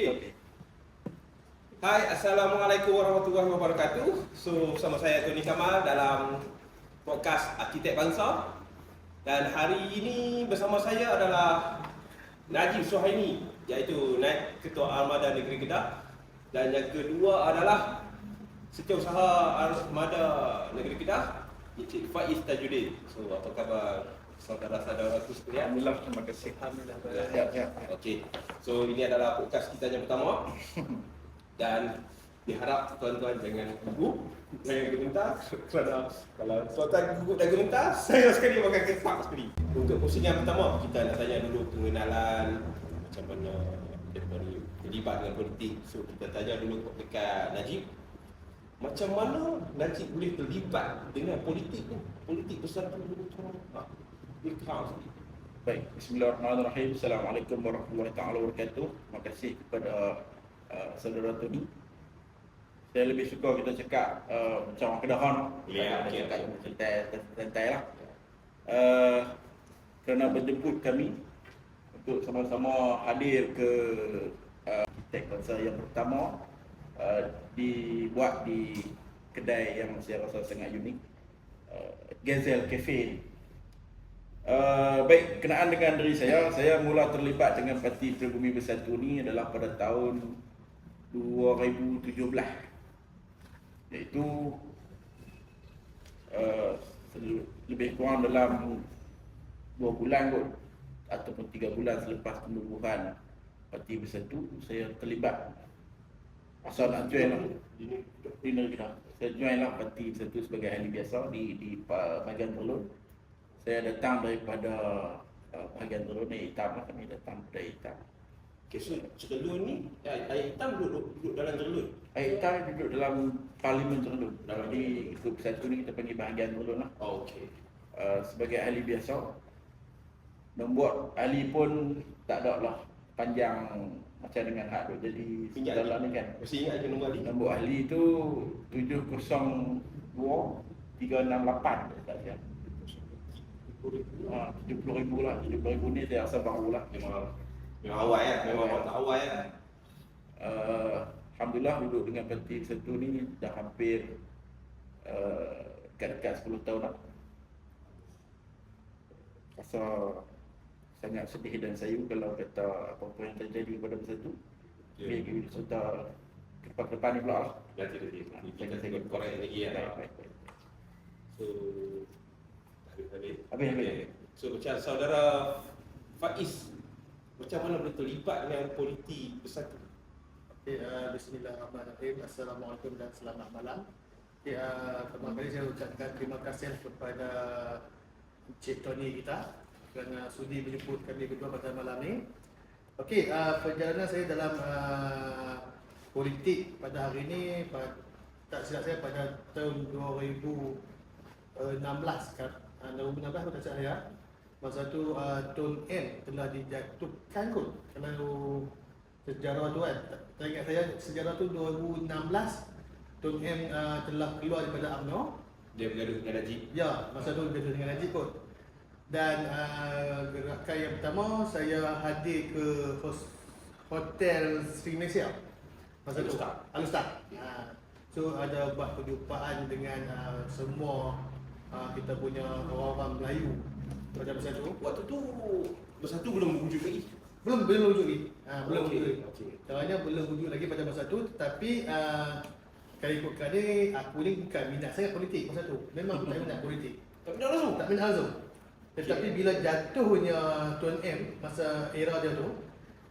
Okey. Hai, Assalamualaikum warahmatullahi wabarakatuh. So, bersama saya Tony Kamal dalam podcast Arkitek Bangsa. Dan hari ini bersama saya adalah Najib Suhaimi iaitu Naib Ketua Armada Negeri Kedah. Dan yang kedua adalah Setiausaha Armada Negeri Kedah, Encik Faiz Tajuddin. So, apa khabar saudara-saudaraku sekalian? Alhamdulillah, terima kasih. Alhamdulillah. Ya, ya. Okey. So ini adalah podcast kita yang pertama dan diharap tuan-tuan jangan gugup jangan gementar kerana kalau tuan-tuan gugup dan gementar saya sekali akan kesak sekali untuk posisi yang pertama kita nak tanya dulu pengenalan macam mana daripada terlibat dengan politik so kita tanya dulu dekat Najib macam mana Najib boleh terlibat dengan politik ni politik besar tu dulu tu Baik, Bismillahirrahmanirrahim. Assalamualaikum warahmatullahi taala wabarakatuh. Terima kasih kepada uh, saudara Tony. Saya lebih suka kita cakap uh, macam orang Kedah kan. Ya, okey, cakap okey. santai santai lah. Uh, kerana berjemput kami untuk sama-sama hadir ke uh, Bangsa yang pertama uh, dibuat di kedai yang saya rasa sangat unik. Uh, Gazelle Cafe Uh, baik, kenaan dengan diri saya, saya mula terlibat dengan Parti Pribumi Bersatu ni adalah pada tahun 2017 Iaitu uh, lebih kurang dalam 2 bulan kot Ataupun 3 bulan selepas penubuhan Parti Bersatu Saya terlibat. Asal nak join lah. Di negeri. Saya join lah Parti Bersatu sebagai ahli biasa di di bahagian Perlun saya datang daripada uh, bahagian ni hitam lah kami datang dari hitam. Okay, so Cerelun ni, air, air hitam duduk, duduk dalam Cerelun. Air hitam duduk dalam parlimen Telur. Dalam Jadi grup satu ni kita panggil bahagian Telur lah. Oh, okay. Uh, sebagai ahli biasa, membuat ahli pun tak ada lah panjang macam dengan hak tu. Jadi Ingat dalam ni kan. Mesti ingat je nombor Ali. Nombor ahli tu 702 368 tak siap. Ha, 70 ribu lah, 70 ribu ni saya rasa baru lah. Memang, memang awal ya, memang orang tak awal ya. uh, Alhamdulillah duduk dengan parti satu ni dah hampir uh, dekat-dekat 10 tahun dah. Rasa sangat sedih dan sayu kalau kata apa-apa yang terjadi pada bersatu. Ya. Okay. Biar kita serta ke depan-depan ni pula lah. Nanti nanti nanti kita tengok korek lagi ya. Baik, baik. So habis habis. Habis. Okay. So macam saudara Faiz macam mana boleh terlibat dengan politik bersatu? Okay, uh, Bismillahirrahmanirrahim. Assalamualaikum dan selamat malam. Okay, uh, pertama kali saya ucapkan terima kasih kepada Encik Tony kita kerana sudi menjemput kami berdua pada malam ni. Okey, uh, perjalanan saya dalam uh, politik pada hari ini pada, tak silap saya pada tahun 2016 kan. Uh, 2016 pun tak silap saya. Masa tu uh, Tun M telah dijatuhkan kot. Kalau sejarah tu kan, tak, ingat saya sejarah tu 2016 Tun M uh, telah keluar daripada UMNO Dia bergaduh dengan Najib. Ya, masa tu dia dengan Najib kot. Dan uh, gerakan yang pertama saya hadir ke hos- Hotel Sri Malaysia. Masa tu Alustar. Alustar. Uh, so ada buat perjumpaan dengan uh, semua uh, kita punya orang-orang Melayu pada masa tu. Waktu tu bersatu belum wujud lagi. Belum belum wujud lagi. Uh, belum Okey, wujud lagi. okey. Caranya belum wujud lagi pada masa tu tetapi uh, kali ikut kali aku ni bukan minat sangat politik masa tu. Memang aku tak minat politik. Tak minat langsung. Tak minat langsung. Tetapi Okey. bila jatuhnya Tuan M masa era dia tu,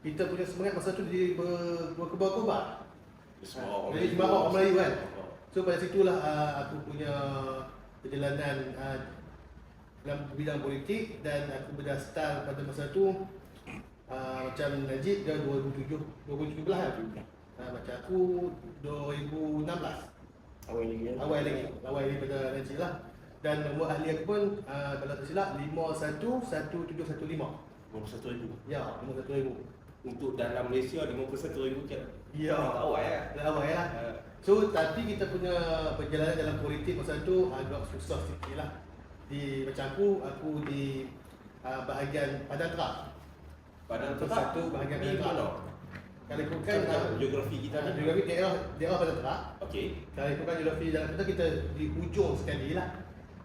kita punya semangat masa tu jadi ber, berkobar-kobar. Orang Jadi semua orang Melayu kan? So pada situlah uh, aku punya perjalanan uh, dalam bidang politik dan aku berdastar pada masa tu uh, macam Najib dia 2007 2017 kan? Uh, macam aku 2016 Awal lagi ya. awal lagi awal lagi pada Najib lah dan nombor ahli aku pun uh, kalau tak silap 511715 Nombor satu ribu. ya nombor 1000 Untuk dalam Malaysia 51 ribu ya. Tak awal ya. dah awal ya. Uh, So tapi kita punya perjalanan dalam politik masa tu agak susah sikit lah. Di macam aku aku di uh, bahagian Padang Terang Padang Satu bahagian Padang mana? Kalau ikutkan Kan uh, geografi kita uh, ni. geografi daerah daerah Padang Terak. Okey. Kalau ikutkan geografi dalam kita kita di ujung sekali lah.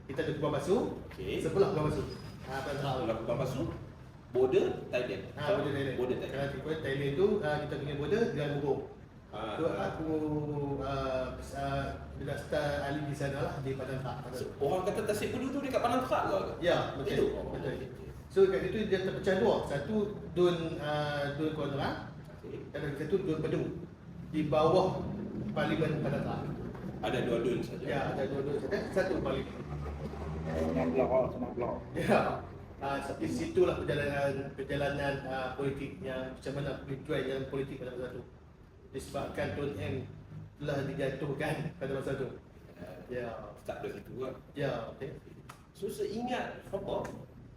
Kita ada Kubang Basu Okey. Sebelah Kubang Basu Ha, Padang Terak. Kalau Kubang Pasu border Thailand. Ha, border Thailand. Border Thailand. Kalau ikut Thailand tu uh, kita punya border dengan Mugong. Ah, Tu ah. aku uh, uh, bila start ahli di sana lah di Padang Terak. So, orang kata Tasik Bulu tu dekat Padang Terak ke? Ya, betul. Itu? Betul. Okey. So kat situ dia terpecah dua. Satu Dun uh, Dun Kuala Okey. dan lagi satu Dun Pedung. Di bawah Parlimen Padang Terak. Ada dua dun saja. Ya, ada dua-dua saja. Satu Parlimen. Senang belah, senang belah. Ya. Uh, di situlah perjalanan perjalanan uh, politik yang macam mana tujuan jalan politik pada masa itu. Disebabkan Tun M telah dijatuhkan pada masa itu. Ya. Tak ada situ lah. Ya. So seingat apa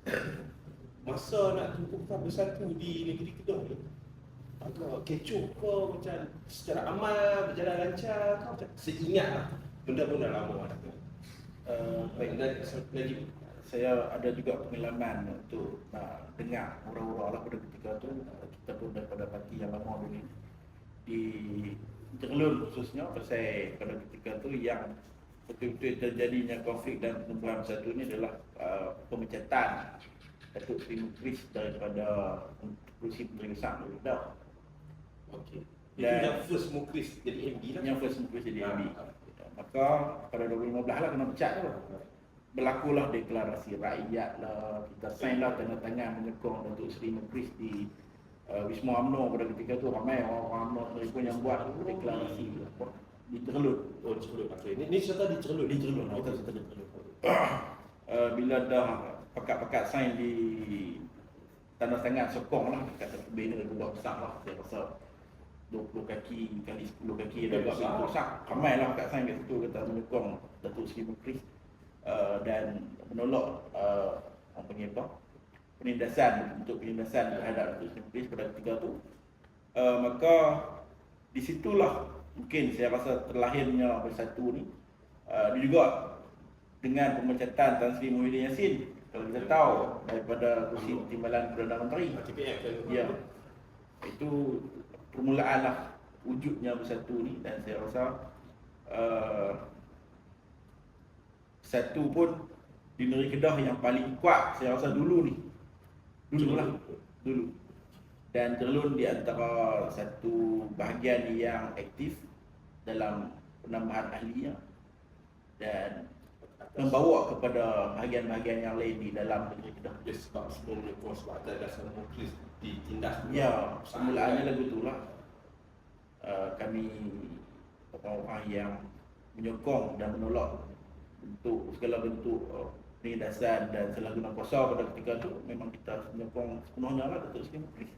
masa nak tumpukan bersatu di negeri Kedah ni agak kecoh ke macam secara aman berjalan lancar ke macam seingat lah benda-benda lama ada Uh, baik Najib saya ada juga pengalaman untuk nak dengar orang-orang lah pada ketika tu uh, kita pun daripada parti yang lama dulu. Di Jerlun khususnya pasal pada ketika tu yang betul-betul terjadinya konflik dan penubuhan satu ni adalah uh, pemecatan Datuk Seri Mukris daripada kursi Menteri Besar dulu dah. Okey. Dan- yang first mukris jadi MD lah. yang first Mukris jadi MB Ah. maka pada 2015 lah kena pecat tu berlakulah deklarasi rakyat lah. Kita sign lah tanda tangan menyokong Datuk Seri Mukris di uh, Wisma UMNO pada ketika tu. Ramai orang-orang UMNO sendiri pun yang buat deklarasi apa, di Terlut oh di Cerlut okey. Ni ni serta di Cerlut di Terlut lah, kita serta di uh, bila dah pakat-pakat sign di tanda tangan sokong lah dekat satu banner buat besar lah. Saya rasa 20 kaki kali 10 kaki dah Eh, buat besar. ramai lah kat sign kat situ kata menyokong Datuk Seri Mukris uh, dan menolak uh, apa panggil apa penindasan untuk penindasan terhadap Seri Mukris pada ketika tu. Uh, maka di situlah mungkin saya rasa terlahirnya bersatu ni uh, dia juga dengan pemecatan Tan Sri Muhyiddin Yassin kalau kita tahu daripada kursi timbalan Perdana Menteri. Ya. Itu permulaan lah wujudnya bersatu ni dan saya rasa uh, satu pun di negeri Kedah yang paling kuat saya rasa dulu ni. Dulu lah. Dulu. Dan Jerlun di antara satu bahagian yang aktif dalam penambahan ahlinya dan membawa kepada bahagian-bahagian yang lain di dalam negeri Kedah. dia sebab sebelum menyokong sebab atas dasar mukris ditindas Ya, semulaannya lagu itulah uh, kami orang-orang yang menyokong dan menolak bentuk segala bentuk uh, penindasan dan salahguna kuasa pada ketika itu memang kita menyokong sepenuhnya lah Datuk Seri Muklis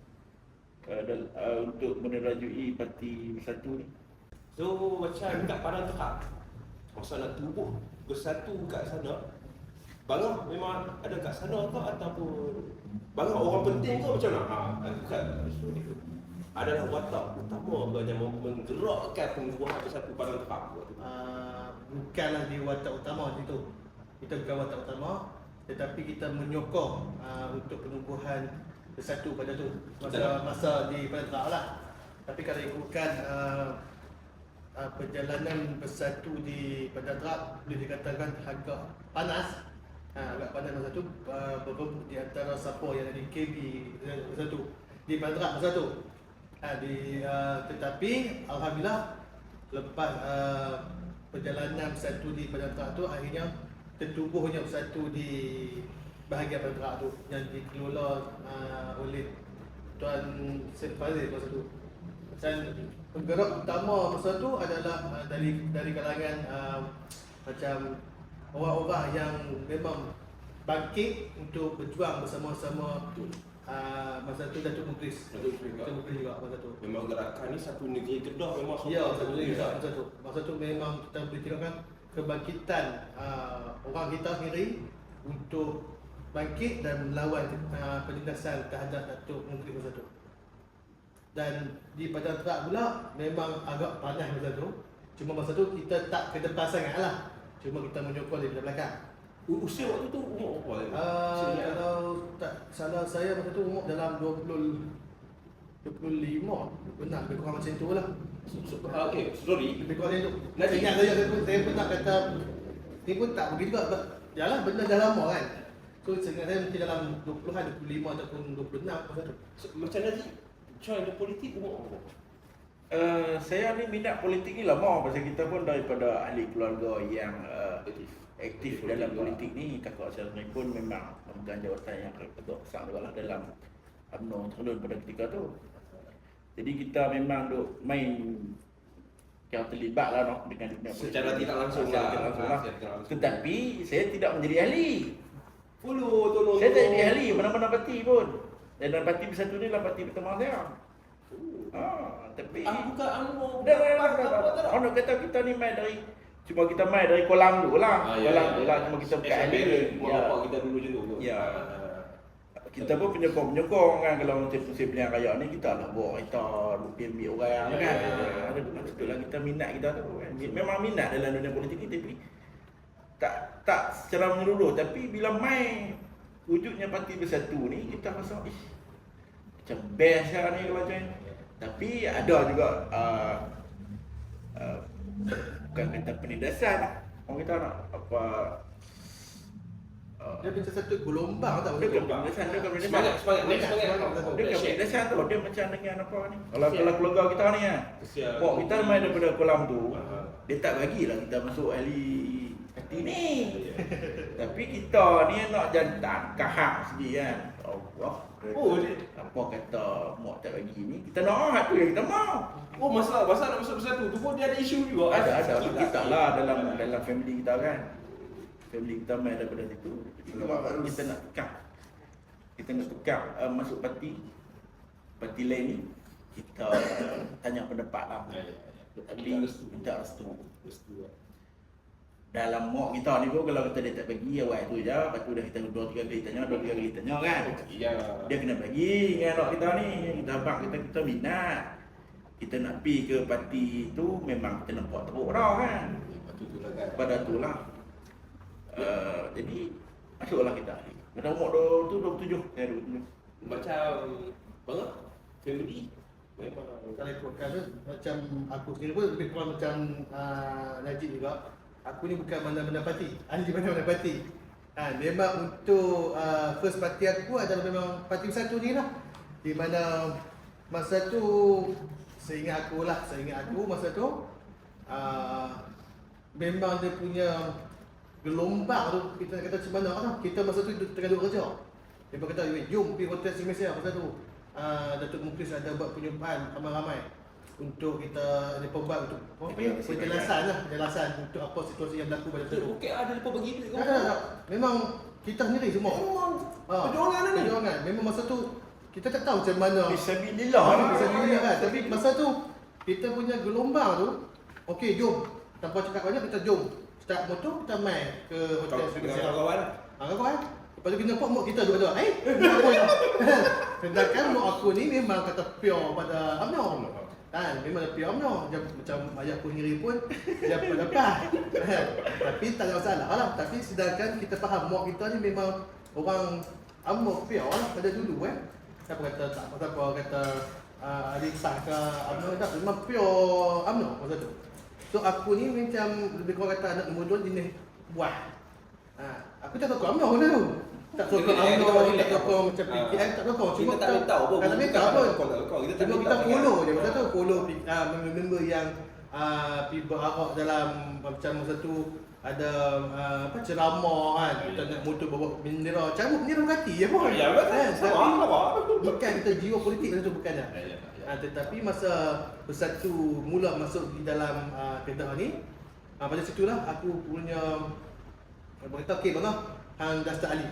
uh, dan, uh, untuk menerajui parti bersatu ni. So macam kat Padang Terak Masa nak tubuh bersatu kat sana Bangah memang ada kat sana ke ataupun Bangah orang penting ke macam mana? Ha, kat, adalah watak utama yang mem- menggerakkan penubuhan bersatu Padang Terak waktu tu? Uh, bukanlah di watak utama di situ. Kita bukan watak utama tetapi kita menyokong uh, untuk penubuhan bersatu pada tu masa masa di Padang Terak lah. Tapi kalau ikutkan uh, uh, perjalanan bersatu di Padang Terak boleh dikatakan agak panas. Ha, agak panas masa tu uh, berebut di antara siapa yang ada di KB bersatu di Padang Terak bersatu. Ha, di uh, tetapi alhamdulillah lepas uh, perjalanan bersatu di Padang Terak tu akhirnya tertubuhnya bersatu di bahagian Padang Terak tu yang dikelola uh, oleh Tuan Syed Fazil masa tu. Dan penggerak utama masa tu adalah uh, dari dari kalangan uh, macam orang-orang yang memang bangkit untuk berjuang bersama-sama uh, masa tu Datuk Muklis. Datuk Muklis juga. Masa tu. Memang gerakan ni satu negeri Kedah memang Ya, sokong tu satu negeri. masa tu. Masa tu memang kita boleh tengokkan kebangkitan uh, orang kita sendiri untuk bangkit dan melawan uh, penindasan terhadap Datuk Menteri masa tu. Dan di Padang Terak pula memang agak panas masa tu. Cuma masa tu kita tak ke depan sangat lah. Cuma kita menyokong dari belakang. Usia waktu tu umur apa? Uh, kalau tak salah saya masa tu umur dalam 20 25 Benar lebih kurang macam tu lah So- so- ah, Okay, sorry. Lebih kurang macam tu Nanti- Saya ingat saya, saya, saya pernah kata Ni pun tak begitu juga Yalah benda dah lama kan So saya saya mungkin dalam 20-an 25 ataupun 26 masa tu So, macam nanti join the politik umur apa? Uh, saya ni minat politik ni lama pasal kita pun daripada ahli keluarga yang uh, Aktif. Aktif dalam politik ni kakak saya ni pun memang memegang jawatan yang agak besar juga lah dalam UMNO terlun pada ketika tu jadi kita memang duk main yang terlibat lah no, dengan dunia politik. Secara tidak langsung lah. tidak langsung Ah, lah. langsung. tetapi saya tidak menjadi ahli Follow, tolong. saya tak jadi ahli mana-mana parti pun dan dalam parti bersatu ni lah parti pertama saya Oh. ah, tapi Aku buka anu. Dah, dah, dah, dah, dah, dah. Orang kata kita ni main dari Cuma kita main dari kolam tu lah Ah, ya, Kolam ya, tu ya. lah Cuma kita ni, mak ya. kita dulu macam tu. Ya. Ah. Kita pun penyokong-penyokong kan Kalau macam musim pilihan raya ni Kita lah bawa kereta Rupiah ambil orang Ya, kan ya, ya, ya. Lah kita minat kita tu kan Memang minat dalam dunia politik ni Tapi Tak tak secara menyeluruh Tapi bila main Wujudnya parti bersatu ni Kita rasa Ish Macam best lah ni kalau join Tapi ada juga uh, uh, Bukan kata penindasan lah Orang kita nak Apa uh, Dia macam satu gelombang tak dia bukan betul penindasan, dia bukan penindasan. Semangat, semangat, next Semangat. Dia bukan penindasan tu, dia macam dengan apa ni. Kalau kalau keluarga kita ni. Kesian. Pok kita main daripada kolam tu, dia tak bagilah kita masuk ahli hati ni. Ya. Tapi kita ni nak jantan, kahak sendiri kan. Allah. Oh, dia- apa kata mak tak bagi ni, kita nak tu yang kita mau. Oh, masalah masalah nak masuk bersatu tu pun dia ada isu juga. Ada ada Sikit kita lah dalam dalam family kita kan. Family kita main daripada situ. Kita nak tukar. Kita nak tukar uh, masuk parti parti lain ni kita tanya pendapat lah. Ya, ya, ya. Tapi Minta restu. restu. Restu. Dalam mak kita ni pun kalau kita dia tak bagi awal tu je, lepas tu dah kita dua tiga kali tanya, dua tiga kali tanya kan. Ya. Dia kena bagi dengan anak kita ni. Kita abang kita kita minat. Kita nak pergi ke parti tu memang kita nampak teruk dah kan. Lah kan. pada tu lah uh, jadi masuklah kita pada umur tu 27 saya 27 Macam apa? Family. Memang Kalau ikutkan Macam aku sendiri pun lebih kurang macam uh, Najib juga Aku ni bukan mana-mana parti Ahli mana-mana parti ha, Memang untuk uh, first parti aku adalah memang parti bersatu ni lah. Di mana masa tu Seingat aku lah, seingat aku masa tu uh, Memang dia punya gelombang tu kita nak kata macam mana lah kita masa tu tengah duduk kerja. Dia pun kata "Weh, jom pergi hotel Simesia masa tu. Uh, Datuk Muklis ada buat penyumpahan ramai-ramai untuk kita ada pembuat untuk apa ya, penjelasan lah penjelasan untuk apa situasi yang berlaku pada tu Okey ada lepas bagi duit tak, tak, tak. memang kita sendiri semua Memang Ah, perjuangan ni. perjuangan memang masa tu kita tak tahu macam mana Bismillah Ah, bisa dilihat kan. Tapi masa tu kita punya gelombang tu, okey jom. Tanpa cakap banyak kita jom. Start motor kita main ke hotel Kau dengan kawan. Ha kawan. Lepas tu kita nampak mak kita dua-dua. Eh, mak aku. Sedangkan mak aku ni memang kata pure pada UMNO. Kan, memang UMNO. Dia macam ayah aku sendiri pun dia dapat. Kan? Tapi tak ada masalah lah. Tapi sedangkan kita faham mak kita ni memang orang UMNO pure lah pada dulu eh. Siapa kata tak apa-apa kata uh, ahli sah ke UMNO tak memang pure UMNO masa tu. So aku ni macam lebih kurang kata anak nombor dua jenis buah. Ha, aku tak tahu UMNO masa tu. Tak tahu Kita- UMNO, tak tahu. tahu macam Ah. PKM, tak tahu Kita tak tahu pun. Tak boleh Bukan tahu pun. kau. Kita tak Cuma boleh kita tahu. follow je masa tu follow uh, member-member yang pergi berarak dalam macam masa tu ada uh, apa ceramah kan kita nak motor bawa bendera cabut bendera Bugatti je pun Ya betul. Kan? Tapi apa? bukan kita jiwa politik masa tu bukan dah Ya, ya, ya. Ha, tetapi masa bersatu mula masuk di dalam uh, kedah ni uh, pada situlah aku punya apa kata okey bang hang daftar ali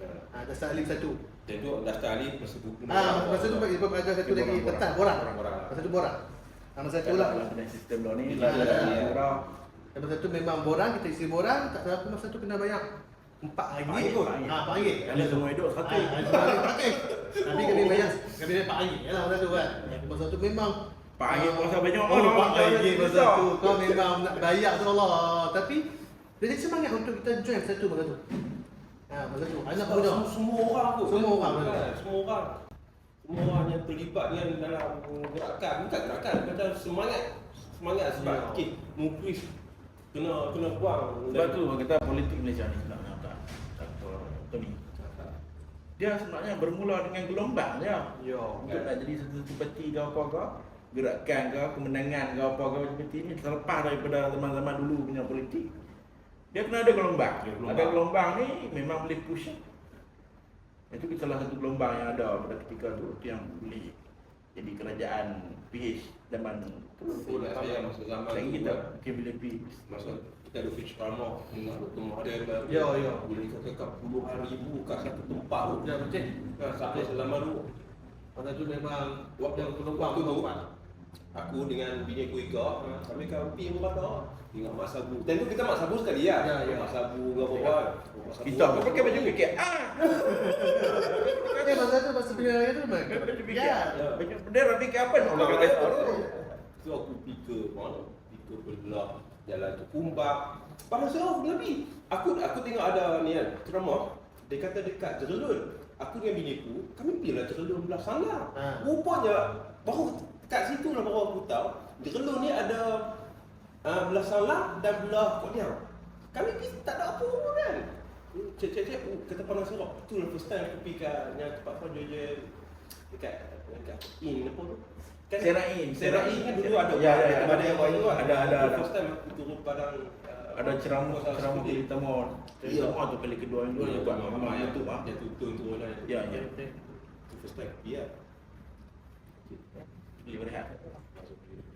ha, daftar ali satu Dan tu daftar Ali masa tu. ah masa tu bagi ada satu lagi petang borang Borang-borang. masa tu borang ha, masa tu lah dalam sistem lo ni murah dan masa tu memang borang kita isi borang tak salah aku masa tu kena bayar empat ringgit empat ringgit. ha empat ringgit kali semua hidup Ah, satu. Tapi kami bayar kami bayar empat ringgit lah masa tu kan. Masa tu memang Pak Agi puasa banyak Oh, orang. Pak Agi masa Besar. tu kau memang nak bayar tu Allah. Tapi dia jadi semangat untuk kita join satu masa tu. Ha, masa tu anak muda. Semua, semua orang tu. Semua orang, Kan. Semua orang. semua yang terlibat dengan dalam gerakan bukan gerakan macam semangat semangat sebab Ya. okey mukris kena kena buang Sebab tu orang kata politik Malaysia ni sebenarnya tak Dr. Tony. Dia sebenarnya bermula dengan gelombang je. Yo. Untuk nak jadi satu parti ke apa ke, gerakan ke, kemenangan ke apa ke macam seperti ni terlepas daripada zaman-zaman dulu punya politik. Dia kena ada gelombang. Ada gelombang. Ada gelombang ni memang boleh push. Itu salah satu gelombang yang ada pada ketika tu yang boleh jadi kerajaan PH zaman tu. Ingat saya masa zaman Lagi kita mungkin boleh PH. masa kita ada Fitch dengan Dr. Mahathir kan, Ya, ya. boleh katakan puluhan ribu kat satu tempat tu Ya betul. Kan, sampai selama tu Masa tu memang Waktu- yang penumpang waktu tu, tempat. Aku dengan bini aku Ika kami kan pun kata dengan Mak Sabu Tentu kita Mak Sabu sekali ya, Ya, ya. Mak Sabu ke Mak Sabu Kita pun pakai baju fikir. Ah, Eh masa tu masa pilihan raya tu memang. baju fikir. Ya. Baju bendera fikir apa? Orang kata tu. Tu aku fikir mana Fikir belah Jalan tu kumbak Pada saya aku Nabi Aku aku tengok ada ni kan Ceramah Dia kata dekat Jerelun Aku dengan bini aku Kami pergi lah Jerelun belah sana Ha. Rupanya Baru kat situ lah baru aku tahu Jerelun ni ada uh, Belah sana dan belah Kodiang Kami pergi tak ada apa pun kan Cek cek cek oh, Kata Panang Serok Itulah first time aku pergi kat Yang tempat je je Dekat Dekat In apa tu Kan Serain, Serain kan dulu ada Ya, ya, ada ada yang ada. itu. Ada, ada, Itu ada. First time aku turun padang uh, Ada ceramah ceramah. Kali Ya. temur tu kali kedua yang dua Dua yang yang buat buat memang YouTube ah. Dia turun turun lah. Ya, ya. Itu first time. Ya. Boleh berehat. Masuk.